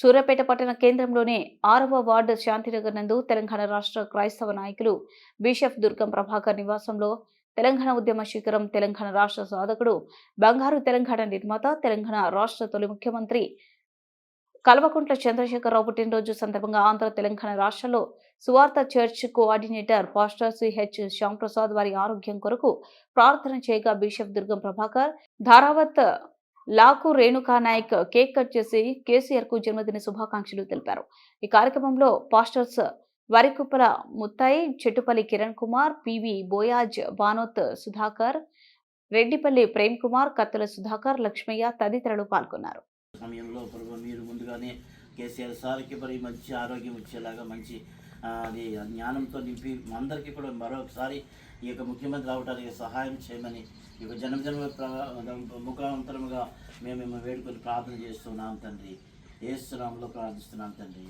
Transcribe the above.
సూర్యాపేట పట్టణ కేంద్రంలోని ఆరవ వార్డు శాంతినగర్ నందు తెలంగాణ రాష్ట్ర క్రైస్తవ నాయకులు బిషప్ దుర్గం ప్రభాకర్ నివాసంలో తెలంగాణ ఉద్యమ శిఖరం తెలంగాణ రాష్ట్ర సాధకుడు బంగారు తెలంగాణ నిర్మాత తెలంగాణ రాష్ట్ర తొలి ముఖ్యమంత్రి కల్వకుంట్ల చంద్రశేఖరరావు పుట్టినరోజు సందర్భంగా ఆంధ్ర తెలంగాణ రాష్ట్రంలో సువార్త church coordinator pastor CH Shyamprasad వారి ఆరోగ్యం కొరకు ప్రార్థన చేయగా బిషప్ దుర్గం ప్రభాకర్ ధారావత్ లాకు రేణుకా నాయక్ కేక్ కట్ చేసి కేసీఆర్కు జన్మదిన శుభాకాంక్షలు తెలిపారు. ఈ కార్యక్రమంలో pastors Varikuppala Muthayi Chettupalli Kiran Kumar PV Boaz Banoth Sudhakar Reddipalli Prem Kumar Kattula Sudhakar Lakshmaiah తదితరులు పాల్గొన్నారు. సమయంలో మీరు ముందుగానే కేసీఆర్ సార్కి మరి మంచి ఆరోగ్యం వచ్చేలాగా మంచి అది జ్ఞానంతో నింపి అందరికీ కూడా మరొకసారి ఈ యొక్క ముఖ్యమంత్రి అవడానికి సహాయం చేయమని ఈ యొక్క జన్మజన్మ ముఖాంతరముగా మేము మేము వేడుకొని ప్రార్థన చేస్తున్నాం తండ్రి. ఏసునామంలో ప్రార్థిస్తున్నాం తండ్రి.